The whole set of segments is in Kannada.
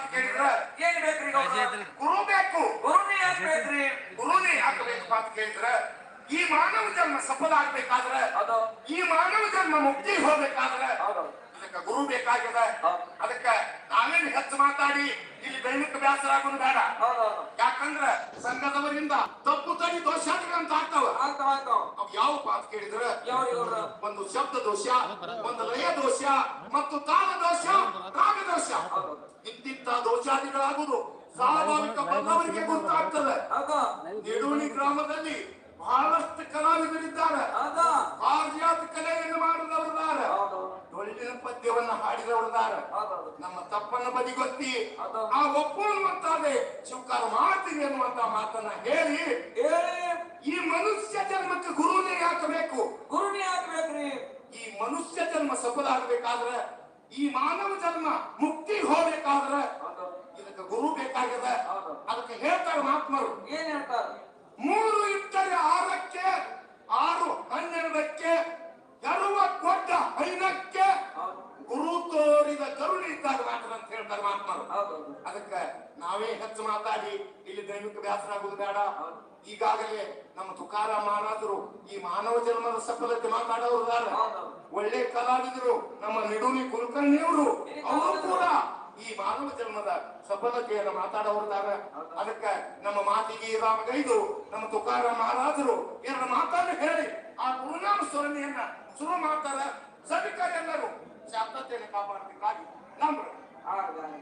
ಮಾತು ಕೇಳಿದ್ರ ಏನ್ ಬೇಕ್ರಿ ಗುರು ಬೇಕು. ಗುರುನೇ ಯಾಕ್ ಬೇಕ್ರಿ? ಗುರುನೇ ಯಾಕೆ ಬೇಕು ಅಂತ ಕೇಳಿದ್ರ ಈ ಮಾನವ ಜನ್ಮ ಸಫಲ ಆಗ್ಬೇಕಾದ್ರ ಈ ಮಾನವ ಜನ್ಮ ಮುಕ್ತಿ ಹೋಗ್ಬೇಕಾದ್ರ ಅದಕ್ಕೆ ಗುರು ಬೇಕಾಗಿದೆ. ಹೌದು. ಅದಕ್ಕೆ ನಾವೇನು ಹೆಚ್ಚು ಮಾತಾಡಿ ಇಲ್ಲಿ ದೈನಿಕ ಬೇಸರ ಆಗೋದು ಬೇಡ ಯಾಕಂದ್ರ ಸಂಘದವರಿಂದ ತಪ್ಪು ತಡಿ ದೋಷ ಅಂತ ಆಗ್ತಾವ ಯಾವ ಮಾತು ಕೇಳಿದ್ರ ಒಂದು ಶಬ್ದ ದೋಷ ಒಂದು ಲಯ ದೋಷ ಮತ್ತು ತಾಳ ದೋಷ ರಾಗ ದೋಷ. ಇಂತಿಂತ ದೋಷಾದಿಗಳಾಗುವುದು ಸ್ವಾಭಾವಿಕ ಬಂದವರಿಗೆ ಗೊತ್ತಾಗ್ತದೆ ನಿಡೂಣಿ ಗ್ರಾಮದಲ್ಲಿ ಬಹಳಷ್ಟು ಕಲಾವಿದರಿದ್ದಾರೆ. ಪಾರಿಜಾತ ಕಲೆಯನ್ನು ಮಾಡಿದವರಿದ್ದಾರೆ ಡೊಳ್ಳಿನ ಪದ್ಯವನ್ನ ಹಾಡಿದವರಿದ್ದಾರೆ ಹೌದು ನಮ್ಮ ತಪ್ಪನ್ನ ಬದಿಗೊತ್ತಿ ಗೊತ್ತಿ. ಆ ಒಪ್ಪು ಅನ್ನುವಂತಾದ್ರೆ ಸ್ವೀಕಾರ ಮಾಡ್ತೀನಿ ಅನ್ನುವಂತ ಮಾತನ್ನ ಹೇಳಿ. ಈ ಮನುಷ್ಯ ಜನ್ಮಕ್ಕೆ ಗುರುನೇ ಹಾಕಬೇಕು ಗುರುನೇ ಹಾಕಬೇಕ್ರಿ ಈ ಮನುಷ್ಯ ಜನ್ಮ ಸಫಲ ಆಗ್ಬೇಕಾದ್ರೆ ಈ ಮಾನವ ಜನ್ಮ ಮುಕ್ತಿ ಹೋಗ್ಬೇಕಾದ್ರೆ ಇದಕ್ಕೆ ಗುರು ಬೇಕಾಗಿದೆ. ಹೌದು. ಅದಕ್ಕೆ ಹೇಳ್ತಾರೆ ಮಹಾತ್ಮರು. ಏನ್ ಹೇಳ್ತಾರೆ? ಮೂರು ಇಟ್ಟರೆ ಆರಕ್ಕೆ ಆರು ಹನ್ನೆರಡಕ್ಕೆ ಎರುವ ಕೊಟ್ಟ ಹೈನಕ್ಕೆ ಗುರು ತೋರಿದ ಕರುಣೆ ಇದ್ದಾಗ ಮಾತ್ರ ಅಂತ ಹೇಳ್ತಾರೆ ಹೌದು. ಅದಕ್ಕೆ ನಾವೇ ಹೆಚ್ಚು ಮಾತಾಡಿ ಇಲ್ಲಿ ದೈವಿಕ ವ್ಯಾಸರ ಆಗುದು ಬೇಡ ಈಗಾಗಲೇ ನಮ್ಮ ತುಕಾರ ಮಹಾರಾಜರು ಈ ಮಾನವ ಜನ್ಮದ ಸಫಲತೆ ಮಾತಾಡೋರು. ಒಳ್ಳೆ ಕಲಾವಿದರು ನಮ್ಮ ನಿಡುಮಿ ಕುಲಕರ್ಣಿಯವರು ಅವರು ಕೂಡ ಈ ಮಾನವ ಜನ್ಮದ ಸಫಲತೆಯನ್ನು ಮಾತಾಡೋರಿದ್ದಾರೆ. ಅದಕ್ಕೆ ನಮ್ಮ ಮಾತಿಗೆ ರಾಮಗೈದು ನಮ್ಮ ತುಕಾರ ಮಹಾರಾಜರು ಎರಡು ಮಾತನ್ನು ಹೇಳಿ ಆ ಗುರುನಾಮ ಸ್ಮರಣೆಯನ್ನ ಶುರು ಮಾಡ್ತಾರೆ ಸಭಿಕ ಎಲ್ಲರೂ ಶಾಂತತೆಯನ್ನು ಕಾಪಾಡಬೇಕಾಗಿ ನಂಬ್ರು ಹಾಗಾಗಿ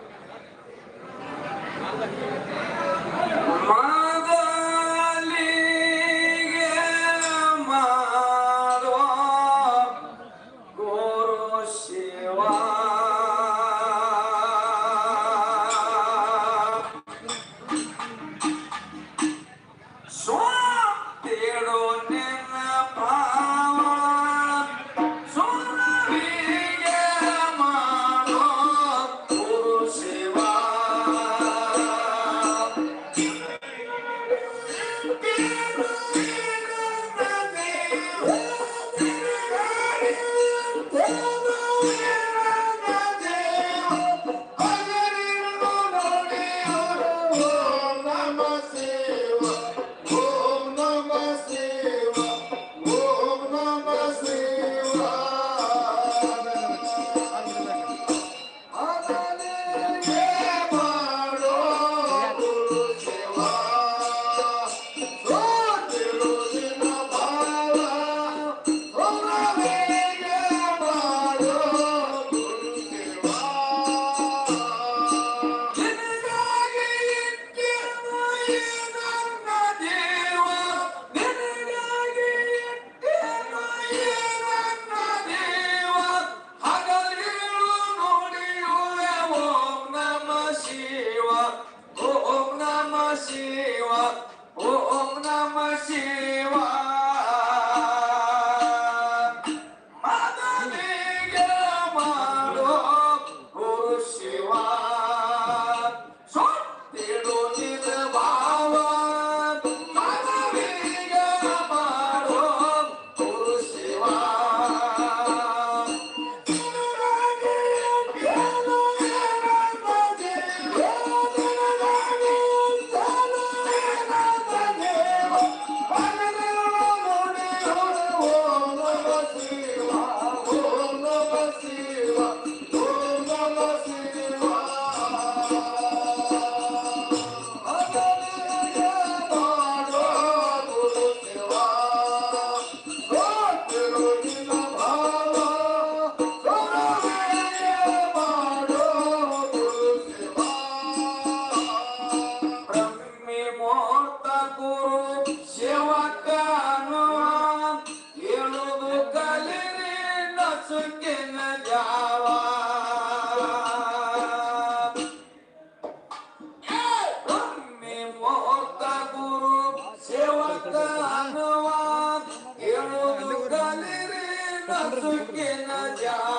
सके न जा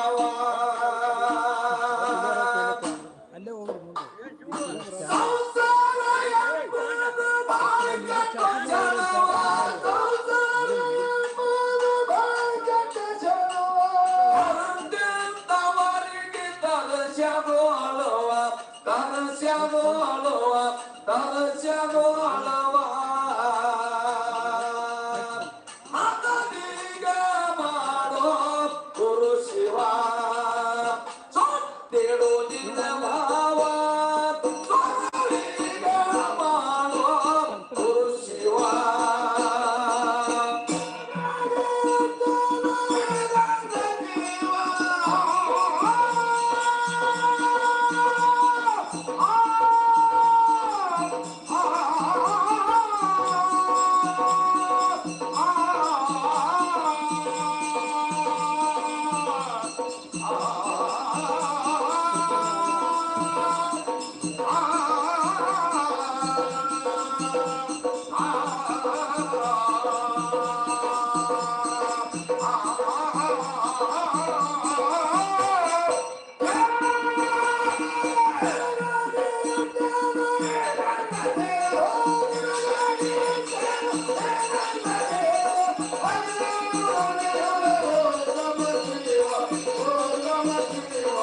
Palmas de Deus.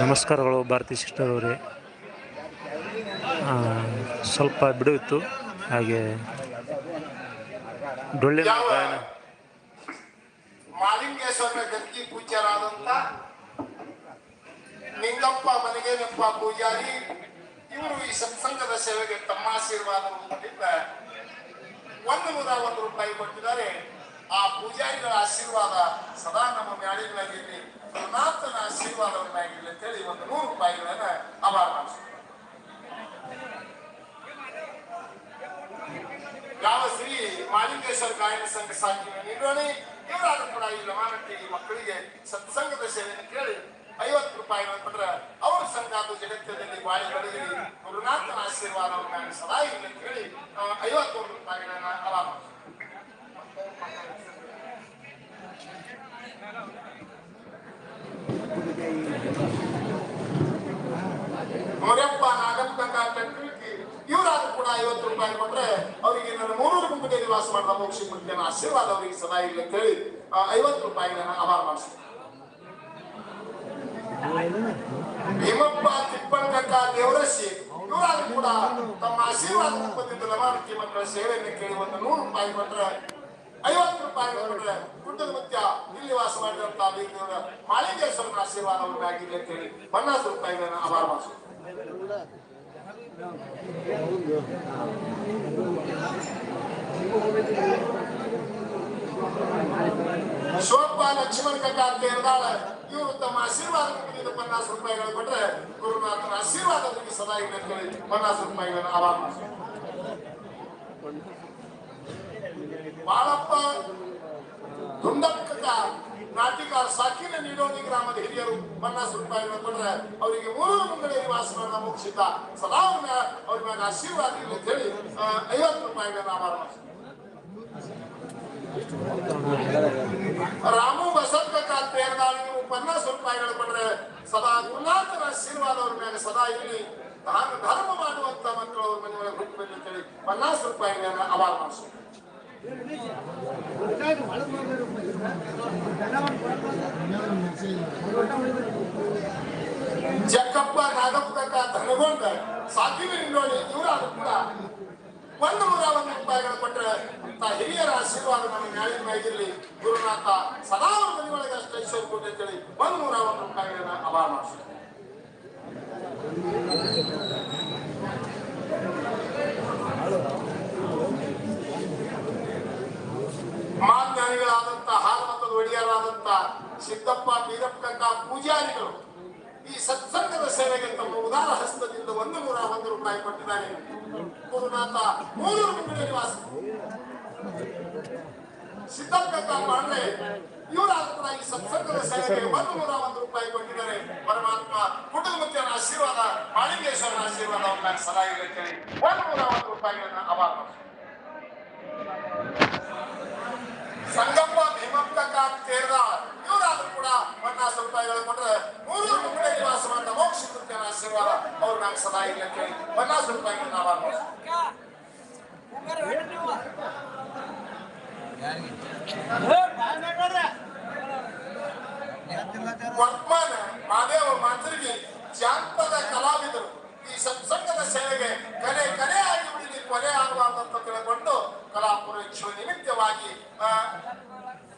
ನಮಸ್ಕಾರಗಳು ಭಾರತಿ ಸಿಸ್ಟರ್ ಅವರೇ. ಸ್ವಲ್ಪ ಬಿಡುವಿತ್ತು. ಹಾಗೆ ಡೊಳ್ಳಿನ ಗಾಯನ. ಮಾಲಿಂಗೇಶ್ವರನ ಗದ್ಗಿ ಪೂಜ್ಯರಾದಂತ ನಿಂಗಪ್ಪ ಮನಗೇನಪ್ಪ ಪೂಜಾರಿ ಇವರು ಈ ಸತ್ಸಂಗದ ಸೇವೆಗೆ ತಮ್ಮ ಆಶೀರ್ವಾದ ಒಂದು ನೂರ ಒಂದು ರೂಪಾಯಿ ಕೊಟ್ಟಿದ್ದಾರೆ. ಆ ಪೂಜಾರಿಗಳ ಆಶೀರ್ವಾದ ಸದಾ ನಮ್ಮ ಮ್ಯಾಳಿಗಳಾಗಿರಲಿ ಗುರುನಾಥನ ಅಂತ ಅಂತೇಳಿ ಒಂದು ನೂರು ರೂಪಾಯಿಗಳನ್ನ ಅಭಾರ ಯಾವ ಶ್ರೀ ಮಾಲಿಂಗೇಶ್ವರ ಗಾಯನ ಸಂಘ ಸಾಕಿನ ನಿರ್ವಹಣೆ ಇವರಾದ್ರೂ ಕೂಡ ಈ ಲಮಾನಟ್ಟಿ ಮಕ್ಕಳಿಗೆ ಸತ್ಸಂಗದ ಸೇವೆಯನ್ನು ಕೇಳಿ ಐವತ್ತು ರೂಪಾಯಿ ಅಂತಂದ್ರೆ ಅವ್ರ ಸಂಘಾತ ಜಗತ್ತಿನಲ್ಲಿ ಬಾಳಿ ಬೆಳಗಲಿ ಗುರುನಾಥನ ಆಶೀರ್ವಾದವನ್ನ ಸದಾ ಇರಲಿ ಅಂತ ಹೇಳಿ ಐವತ್ತೊಂದು ರೂಪಾಯಿಗಳನ್ನ ಅಲಾಪ ಮೌರ್ಯಪ್ಪ ನಾಗಪ್ಪ ಟೆಕ್ನಿಕ್ ಇವರಾದ್ರೂ ಕೂಡ ಐವತ್ತು ರೂಪಾಯಿ ಕೊಟ್ರೆ ಅವರಿಗೆ ನನ್ನ ಮೂರೂರು ಗುಂಪಿನಲ್ಲಿ ವಾಸ ಮಾಡಿದ ಮೋಕ್ಷ ಮುಖ್ಯನ ಆಶೀರ್ವಾದ ಅವರಿಗೆ ಸದಾ ಇಲ್ಲ ಅಂತ ಹೇಳಿ ಐವತ್ತು ರೂಪಾಯಿಗಳನ್ನ ಅಭಾರ ಮಾಡಿಸ್ತಾರೆ ಭೀಮಪ್ಪ ತಿಪ್ಪಣ್ಣ ದೇವರಶಿ ಇವರಾದ್ರೂ ಕೂಡ ತಮ್ಮ ಆಶೀರ್ವಾದ ರೂಪದಿಂದ ಲಮಾನಕಿ ಮಕ್ಕಳ ಸೇವೆಯನ್ನು ಕೇಳಿ ಒಂದು ನೂರು ರೂಪಾಯಿ ಕೊಟ್ರೆ ಐವತ್ತು ರೂಪಾಯಿ ಕೊಟ್ರೆ ಗುಡ್ಡದ ಮುತ್ಯ ಇಲ್ಲಿ ವಾಸ ಮಾಡಿದಂತ ಬೀಗದವರ ಮಾಳಿಂಗೇಶ್ವರನ ಆಶೀರ್ವಾದವನ್ನು ಆಗಿರಲಿ ಅಂತ ಹೇಳಿ ಪನ್ನಾಸ್ ರೂಪಾಯಿಗಳನ್ನು ಅಭಾರ ಮಾಡಿಸ್ತಾರೆ ಶೋಭಾ ಲಕ್ಷ್ಮಣ ಕಕ್ಕ ಅಂತ ಹೇಳಿದಾಳ ಇವರು ತಮ್ಮ ಆಶೀರ್ವಾದ ಪನ್ನಾಸ್ ರೂಪಾಯಿಗಳು ಕೊಟ್ಟರೆ ಗುರುನಾಥನ ಆಶೀರ್ವಾದ ಅವರಿಗೆ ಸದಾ ಇದೆ ಅಂತ ಹೇಳಿ ಪನ್ನಾಸ್ ರೂಪಾಯಿಗಳನ್ನು ಅಭಾರ ಬಾಳಪ್ಪ ದುಂಡಕ್ಕ ನಾಟಿಕಾರ ಸಾಕಿನ ನೀಡೋಣಿ ಗ್ರಾಮದ ಹಿರಿಯರು ಪನ್ನಾಸ್ ರೂಪಾಯಿಗಳನ್ನು ಕೊಟ್ರೆ ಅವರಿಗೆ ಮೂರು ಮುಂಗಡೆ ಮಾಡಿದ ಮುಗಿಸಿದ್ದ ಸದಾ ಅವ್ರ ಮ್ಯಾ- ಅವ್ರ ಮ್ಯಾಗ ಆಶೀರ್ವಾದ ಇಲ್ಲ ಅಂತ ಹೇಳಿ ಐವತ್ತು ರೂಪಾಯಿಗಳನ್ನ ಆಭಾರ ರಾಮು ಬಸವಕ್ಕ ತೇರ್ದಾಳಿ ನೀವು ಪನ್ನಾಸ್ ರೂಪಾಯಿಗಳು ಕೊಟ್ರೆ ಸದಾ ಗುರುನಾಥನ ಆಶೀರ್ವಾದ ಅವ್ರ ಮೇಲೆ ಸದಾ ನಾನು ಧರ್ಮ ಮಾಡುವಂತ ಮಕ್ಕಳು ಅವ್ರ ಮನೆ ಒಳಗೆ ಬಂದು ಅಂತೇಳಿ ಪನ್ನಾಸ್ ರೂಪಾಯಿಗಳನ್ನ ಆಭಾರ ಮಾಡಿಸ್ತಾರೆ ಜಕ್ಕಪ್ಪ ನಾಗಪ್ಪ ಧನಗೊಂಡ ಸಾಕಿನ ನೋಡಿ ಇವರಾದ್ರು ಕೂಡ ಒಂದು ನೂರ ಒಂದು ರೂಪಾಯಿಗಳು ಕೊಟ್ಟರೆ ತಾ ಹಿರಿಯರ ಆಶೀರ್ವಾದ ನಮ್ಮ ನ್ಯಾಯ ಮೇಗಿರ್ಲಿ. ಗುರುನಾಥ ಸದಾ ಅವ್ರ ಮನೆಯೊಳಗೆ ಅಷ್ಟು ಐಶ್ವರ್ಯ ಕೊಟ್ಟು ಅಂತೇಳಿ ಒಂದು ನೂರ ಒಂದು ರೂಪಾಯಿಗಳನ್ನ ಅಭಾರ ಮಾಡಿಸ್ತಾರೆ ಮಾಜ್ಞಾನಿಗಳಾದಂತ ಹಾಲಮತದ ಒಡೆಯರಾದಂತ ಸಿದ್ದಪ್ಪ ಬೀರಪ್ಪಕ್ಕ ಪೂಜಾರಿಗಳು ಈ ಸತ್ಸಂಗದ ಸೇವೆಗೆ ತಮ್ಮ ಉದಾರ ಹಸ್ತದಿಂದ ಒಂದು ನೂರ ಒಂದು ರೂಪಾಯಿ ಕೊಟ್ಟಿದ್ದಾರೆ. ಗುರುನಾಥ ಮೂರು ರೂಪಾಯಿ ನಿವಾಸ. ಸಿದ್ದಪ್ಪ ಪಾಂಡ್ರೆ ಇವರಾದ ಕೂಡ ಈ ಸತ್ಸಂಗದ ಸೇವೆಗೆ ಒಂದು ನೂರ ಒಂದು ರೂಪಾಯಿ ಕೊಟ್ಟಿದ್ದಾರೆ. ಪರಮಾತ್ಮ ಕುಟುಂಬಕ್ಕೆ ಆಶೀರ್ವಾದ, ಮಾಳಿಂಗೇಶ್ವರನ ಆಶೀರ್ವಾದ ಸಲಹೆ ಒಂದು ನೂರ ಒಂದು ರೂಪಾಯಿಗಳನ್ನ ಅಭಾರ ಸಂಗಪ್ಪ ಭೀಮಪ್ಪ ತೇರ್ದ ಇವರಾದ್ರೂ ಕೂಡ ಪನ್ನಾಸ್ ರೂಪಾಯಿಗಳು ಕೊಟ್ಟರೆ ಮೂರು ಮುಂಗಡೆ ನಿವಾಸ ಮಾಡಿದ ಮೋಕ್ಷ ಕೃತ್ಯನ ಆಶೀರ್ವಾದ ಅವ್ರು ನಂಗೆ ಸದಾ ಇಲ್ಲ ಅಂತ ಹೇಳಿ ಪನ್ನಾಸ್ ಮಾಡ್ತಾರೆ. ವರ್ಮಾನ ಮಾದೇವ ಮಾತೃಗಿ ಜಾನಪದ ಕಲಾವಿದರು ಈ ಸತ್ಸಂಗದ ಸೇವೆಗೆ ಕಲೆ ಕಲೆ ಆಗಿ ಉಳಿದು ಕೊಲೆ ಅಂತ ತಿಳ್ಕೊಂಡು ಕಲಾಪುರ ಆ,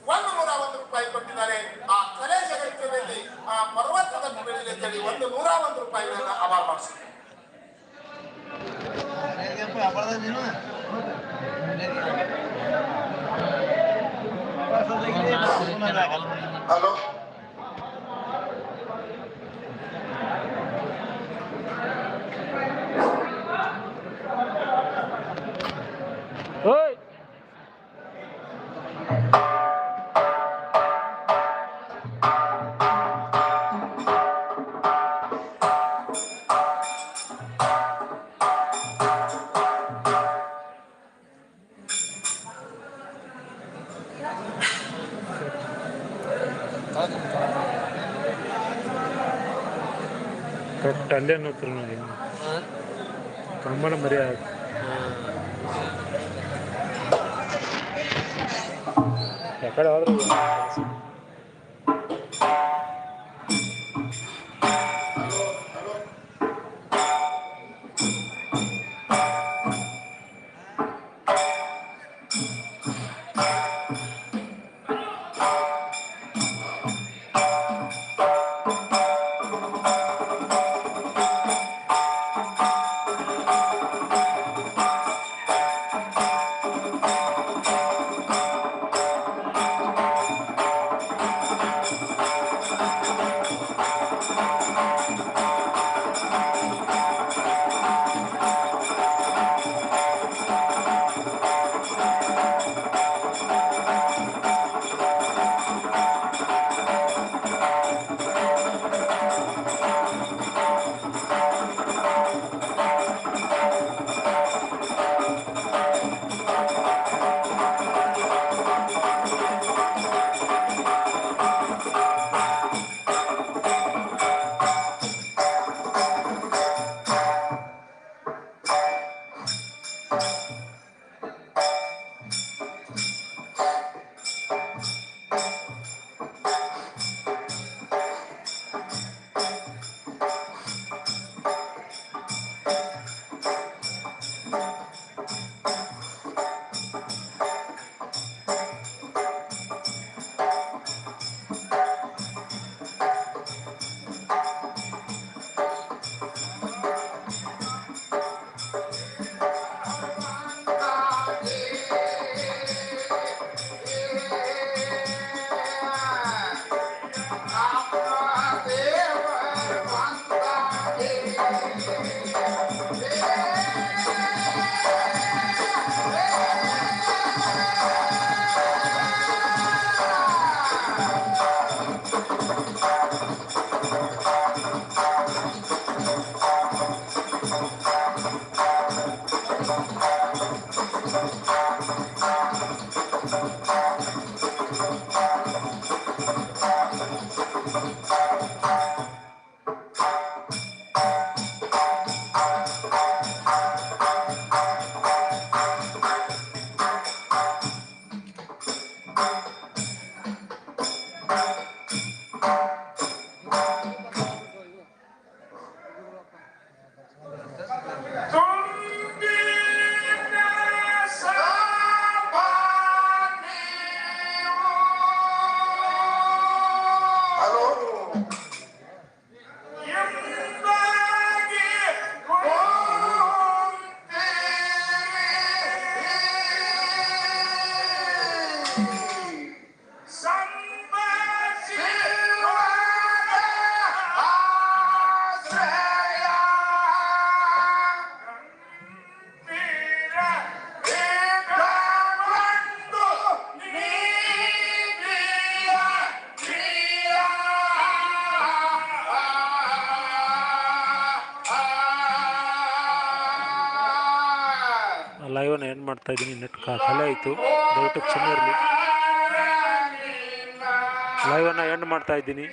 ಒಂದು ನೂರ ಒಂದು ರೂಪಾಯಿ ಕೊಟ್ಟಿದ್ದಾರೆ. ಆ ಕಲೆ ಜಗತ್ತಿನಲ್ಲಿ ಆ ಪರ್ವತದ ಮೇಲೆ ಅಂತೇಳಿ ಒಂದು ನೂರ ಒಂದು ರೂಪಾಯಿಗಳನ್ನ ಅಭಾರ ಮಾಡಿಸಿದ್ದಾರೆ ಹಲೋ? కరెక్ట్. అల్లే నొక్కున్నది కమ్మల మరి ఎక్కడ Música ಇದ್ದೀನಿ ನೆಟ್ ಕಲೆ ಆಯಿತು. ದಯವಿಟ್ಟು ಕ್ಷಮೆ ಇರಲಿ. ಲೈವನ್ನ ಎಂಡ್ ಮಾಡ್ತಾ ಇದ್ದೀನಿ